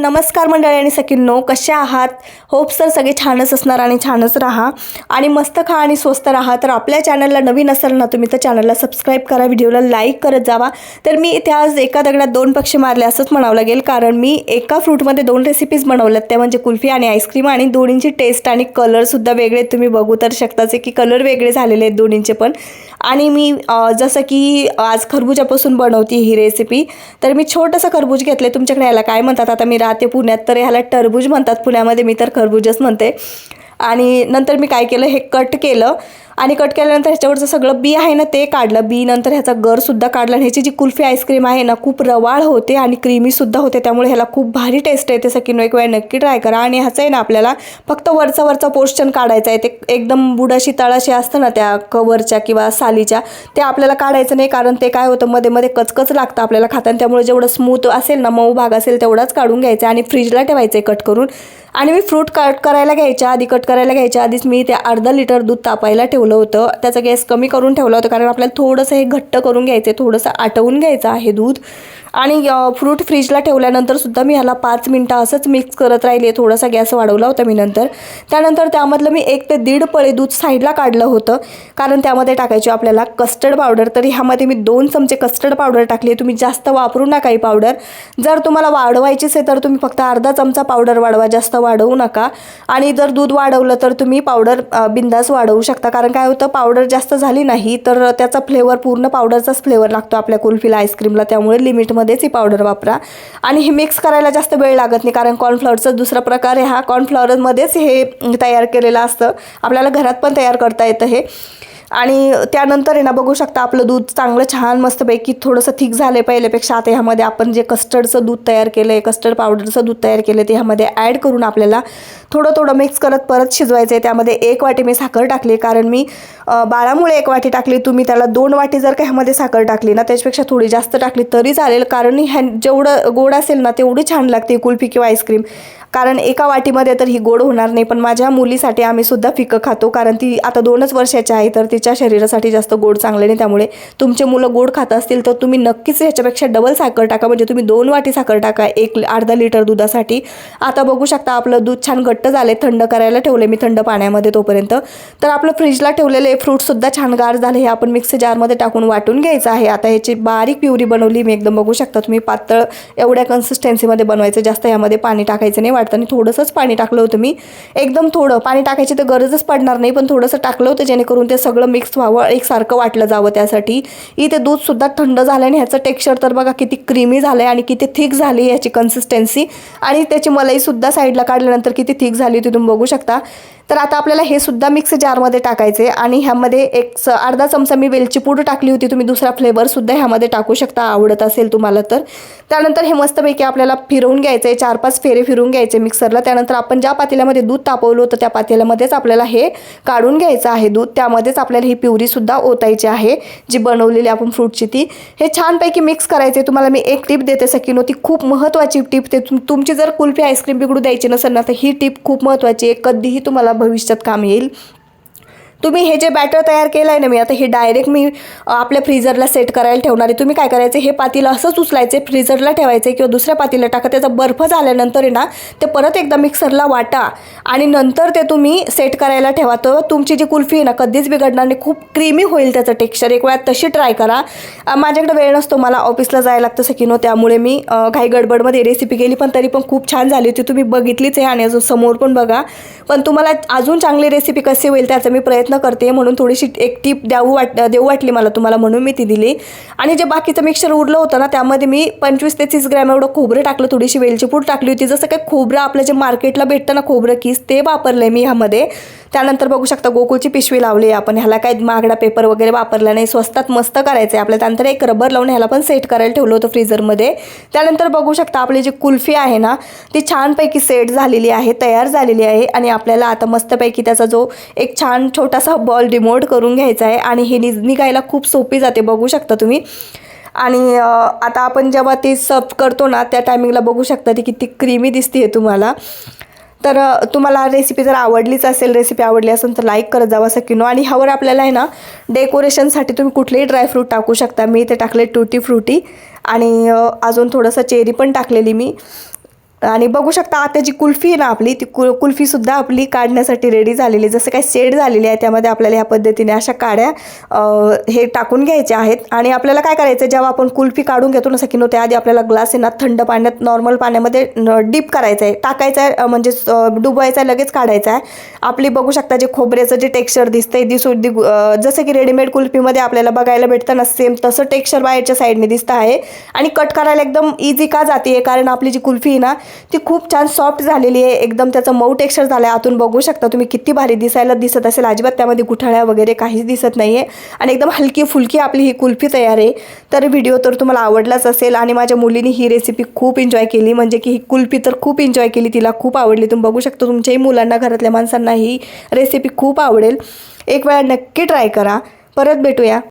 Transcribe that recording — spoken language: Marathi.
नमस्कार मंडळी आणि सखींनो कसे आहात? होप सर सगळे छानच असणार आणि छानच राहा. आणि मस्त खा आणि स्वस्त राहा. तर आपल्या चॅनलला नवीन असाल ना तुम्ही तर चॅनलला सबस्क्राईब करा व्हिडिओला लाईक करत जावा. तर मी इथे आज एका दगडात दोन पक्षी मारले असंच म्हणावं लागेल कारण मी एका फ्रूटमध्ये दोन रेसिपीज बनवल्यात. त्या म्हणजे कुल्फी आणि आईस्क्रीम आणि दोन्हींची टेस्ट आणि कलरसुद्धा वेगळे. तुम्ही बघू तर शकताच की कलर वेगळे झालेले आहेत दोन्हींचे पण. आणि मी जसं की आज खरबुजापासून बनवते ही रेसिपी तर मी छोटंसं खरबूज घेतलं तुमच्याकडे याला काय म्हणतात? आता मी राहते पुण्यात तर ह्याला टरबूज म्हणतात. पुण्यामध्ये मी तर खरबूजच म्हणते. आणि नंतर मी काय केलं? हे कट केलं. आणि कट केल्यानंतर ह्याच्यावरचं सगळं बी आहे ना ते काढलं. बी नंतर ह्याचा गरसुद्धा काढला आणि ह्याची जी कुल्फी आईस्क्रीम आहे ना खूप रवाळ होते आणि क्रीमीसुद्धा होते. त्यामुळे ह्याला खूप भारी टेस्ट येते. सकिनो एक वेळ नक्की ट्राय करा. आणि ह्याचं आहे ना आपल्याला फक्त वरचा वरचा पोर्शन काढायचा आहे. ते एकदम बुडाशी तळाशी असतं ना त्या कवरच्या किंवा सालीच्या ते आपल्याला काढायचं नाही कारण ते काय होतं मध्ये मध्ये कचकच लागतं आपल्याला खाताना. त्यामुळे जेवढं स्मूथ असेल ना मऊ भाग असेल तेवढाच काढून घ्यायचं आणि फ्रीजला ठेवायचं आहे कट करून. आणि मी फ्रूट कट करायला घ्यायच्या आधी कट करायला घ्यायच्या आधीच मी ते अर्धा लिटर दूध तापायला ठेवलं. होतं. त्याचा गॅस कमी करून ठेवला होता. कारण आपल्याला थोडंसं हे घट्ट करून घ्यायचं आहे थोडंसं आटवून घ्यायचं आहे दूध. आणि फ्रूट फ्रीजला ठेवल्यानंतर सुद्धा मी ह्याला पाच मिनटं असंच मिक्स करत राहिले. थोडासा गॅस वाढवला होता मी नंतर. त्यानंतर त्यामधलं मी एक ते दीड पळे दूध साईडला काढलं होतं. कारण त्यामध्ये टाकायची आपल्याला कस्टर्ड पावडर तर ह्यामध्ये मी दोन चमचे कस्टर्ड पावडर टाकली. तुम्ही जास्त वापरू नका ही पावडर जर तुम्हाला वाढवायचीच आहे तर तुम्ही फक्त अर्धा चमचा पावडर वाढवा. जास्त वाढवू नका. आणि जर दूध वाढवलं तर तुम्ही पावडर बिंदास वाढवू शकता. कारण काय होतं पावडर जास्त झाली नाही तर त्याचा फ्लेवर पूर्ण पावडरचाच फ्लेवर लागतो आपल्या कुल्फीला आईस्क्रीमला त्यामुळे लिमिटमध्येच ही पावडर वापरा. आणि हे मिक्स करायला जास्त वेळ लागत नाही कारण कॉर्नफ्लॉवरचा दुसरा प्रकार आहे हा कॉर्नफ्लॉवरमध्येच हे तयार केलेलं असतं. आपल्याला घरात पण तयार करता येतं हे. आणि त्यानंतर आहे ना बघू शकता आपलं दूध चांगलं छान मस्तपैकी थोडंसं थिक झालं पहिल्यापेक्षा. आता ह्यामध्ये आपण जे कस्टर्डचं दूध तयार केलं आहे कस्टर्ड पावडरचं दूध तयार केलं ते ह्यामध्ये ॲड करून आपल्याला थोडं थोडं मिक्स करत परत शिजवायचं आहे त्यामध्ये एक वाटी मी साखर टाकली. कारण मी बाळामुळे एक वाटी टाकली. तुम्ही त्याला दोन वाटी जर का ह्यामध्ये साखर टाकली ना त्याच्यापेक्षा थोडी जास्त टाकली तरी चालेल. कारण ह्या जेवढं गोड असेल ना तेवढी छान लागते कुल्फी किंवा आईस्क्रीम कारण एका वाटीमध्ये तर ही गोड होणार नाही. पण माझ्या मुलीसाठी आम्ही सुद्धा फिकं खातो. कारण ती आता दोनच वर्षाची आहे तर तिच्या शरीरासाठी जास्त गोड चांगले नाही. त्यामुळे तुमचे मुलं गोड खात असतील तर तुम्ही नक्कीच ह्याच्यापेक्षा डबल साखर टाका. म्हणजे तुम्ही दोन वाटी साखर टाका. एक अर्धा लिटर दुधासाठी. आता बघू शकता आपलं दूध छान घट्ट झाले थंड करायला ठेवले मी थंड पाण्यामध्ये तोपर्यंत. तर आपलं फ्रीजला ठेवलेले फ्रूटसुद्धा छान गार झाले हे आपण मिक्सी जारमध्ये टाकून वाटून घ्यायचं आहे. आता ह्याची बारीक प्युरी बनवली मी एकदम बघू शकता तुम्ही पातळ एवढ्या कन्सिस्टन्सीमध्ये बनवायचं जास्त यामध्ये पाणी टाकायचं नाही वाटतं. आणि थोडंसंच पाणी टाकलं होतं मी. एकदम थोडं पाणी टाकायची तर गरजच पडणार नाही पण थोडंसं टाकलं होतं जेणेकरून ते सगळं मिक्स व्हावं एकसारखं वाटलं जावं त्यासाठी. इथे दूधसुद्धा थंड झालं आणि ह्याचं टेक्स्चर तर बघा किती क्रीमी झालं आहे आणि किती थिक झाली याची कन्सिस्टन्सी आणि त्याची मलाईसुद्धा साईडला काढल्यानंतर किती थिक झाली ती तुम्ही बघू शकता. तर आता आपल्याला हे सुद्धा मिक्स जारमध्ये टाकायचे आणि ह्यामध्ये एक स अर्धा चमचा मी वेलची पूड टाकली होती. तुम्ही दुसरा फ्लेवरसुद्धा ह्यामध्ये टाकू शकता. आवडत असेल तुम्हाला तर. त्यानंतर हे मस्तपैकी आपल्याला फिरवून घ्यायचं आहे चार पाच फेरे फिरवून घ्यायचे मिक्सरला त्यानंतर आपण ज्या पातेल्यामध्ये दूध तापवलं होतं त्या पातेल्यामध्येच आपल्याला हे काढून घ्यायचं आहे दूध. त्यामध्येच आपल्याला ही प्युरीसुद्धा ओतायची आहे जी बनवलेली आपण फ्रूटची ती. हे छानपैकी मिक्स करायचे तुम्हाला मी एक टिप देते सकिनो ती खूप महत्त्वाची टिप ते तुमची जर कुल्फी आईस्क्रीम बिघडू द्यायची नसेल ना तर ही टिप खूप महत्त्वाची आहे. कधीही तुम्हाला भविष्यात काम येईल. तुम्ही हे जे बॅटर तयार केलं आहे ना मी आता हे डायरेक्ट मी आपल्या फ्रीजरला सेट करायला ठेवणार आहे. तुम्ही काय करायचं हे पातीला असंच उचलायचे फ्रीजरला ठेवायचे किंवा दुसऱ्या पातीला टाका. त्याचा बर्फ झाल्यानंतर आहे ना ते परत एकदा मिक्सरला वाटा आणि नंतर ते तुम्ही सेट करायला ठेवा. तर तुमची जी कुल्फी आहे ना कधीच बिघडणार नाही. खूप क्रीमी होईल त्याचं टेक्स्चर एक वेळा तशी ट्राय करा. माझ्याकडे वेळ नसतो मला ऑफिसला जायला लागतं सकिनो त्यामुळे मी घाई गडबडमध्ये रेसिपी केली पण तरी पण खूप छान झाली होती. तुम्ही बघितलीच आहे आणि अजून समोर पण बघा. पण तुम्हाला अजून चांगली रेसिपी कशी होईल त्याचा मी प्रयत्न करते म्हणून थोडीशी एक टीप द्यावू वाट देऊ वाटली मला तुम्हाला म्हणून मी ती दिली. आणि जे बाकीचं मिक्सर उरलं होतं ना त्यामध्ये मी पंचवीस ते तीस ग्रॅम एवढं खोबरं टाकलं थोडीशी वेलची पूड टाकली होती. जसं काही खोबरं आपलं जे मार्केटला भेटतं ना खोबरं किस ते वापरलं आहे मी ह्यामध्ये. त्यानंतर बघू शकता गोकुळची पिशवी लावली आहे आपण. ह्याला काही महागडा पेपर वगैरे वापरला नाही. स्वस्तात मस्त करायचं आहे. आपल्या त्यानंतर एक रबर लावून ह्याला पण सेट करायला ठेवलं होतं फ्रीजरमध्ये त्यानंतर बघू शकता आपली जी कुल्फी आहे ना ती छानपैकी सेट झालेली आहे तयार झालेली आहे. आणि आपल्याला आता मस्तपैकी त्याचा जो एक छान छोटासा बॉल डिमोट करून घ्यायचा आहे. आणि हे नि निघायला खूप सोपी जाते. बघू शकता तुम्ही. आणि आता आपण जेव्हा ती सर्व करतो ना त्या टायमिंगला बघू शकता ती किती क्रीमी दिसते तुम्हाला. तर तुम्हाला रेसिपी जर आवडलीच असेल रेसिपी आवडली असेल तर लाईक करत जावा सकिनो आणि ह्यावर आपल्याला आहे ना डेकोरेशनसाठी तुम्ही कुठलेही ड्रायफ्रूट टाकू शकता. मी इथे टाकले टुटी फ्रुटी आणि अजून थोडंसं चेरी पण टाकलेली मी. आणि बघू शकता आता जी कुल्फी आहे ना आपली ती कु कुल्फीसुद्धा आपली काढण्यासाठी रेडी झालेली आहे. जसं काही सेट झालेली आहे त्यामध्ये आपल्याला ह्या पद्धतीने अशा काड्या हे टाकून घ्यायच्या आहेत. आणि आपल्याला काय करायचं जेव्हा आपण कुल्फी काढून घेतो ना सकिनो त्याआधी आपल्याला ग्लास आहे ना थंड पाण्यात नॉर्मल पाण्यामध्ये डीप करायचं आहे टाकायचं आहे म्हणजे अ, आहे लगेच काढायचं आहे आपली बघू शकता जे खोबऱ्याचं जे टेक्स्चर दिसतंय दिसू दि जसं की रेडीमेड कुल्फीमध्ये आपल्याला बघायला भेटतं ना सेम तसं टेक्स्चर बाहेरच्या साईडने दिसतं आहे. आणि कट करायला एकदम इझी का जाते कारण आपली जी कुल्फी आहे ना ती खूप छान सॉफ्ट झालेली आहे. एकदम त्याचं मऊ टेक्स्चर झालं आहे आतून बघू शकता तुम्ही किती भारी दिसायला दिसत असेल. अजिबात त्यामध्ये गुठाळ्या वगैरे काहीच दिसत नाही आहे आणि एकदम हलकी फुलकी आपली ही कुल्फी तयार आहे. तर व्हिडिओ तर तुम्हाला आवडलाच असेल आणि माझ्या मुलीने ही रेसिपी खूप एन्जॉय केली. म्हणजे की ही कुल्फी तर खूप एन्जॉय केली. तिला खूप आवडली. तुम्ही बघू शकता तुमच्याही मुलांना घरातल्या माणसांना ही रेसिपी खूप आवडेल. एक वेळा नक्की ट्राय करा. परत भेटूया.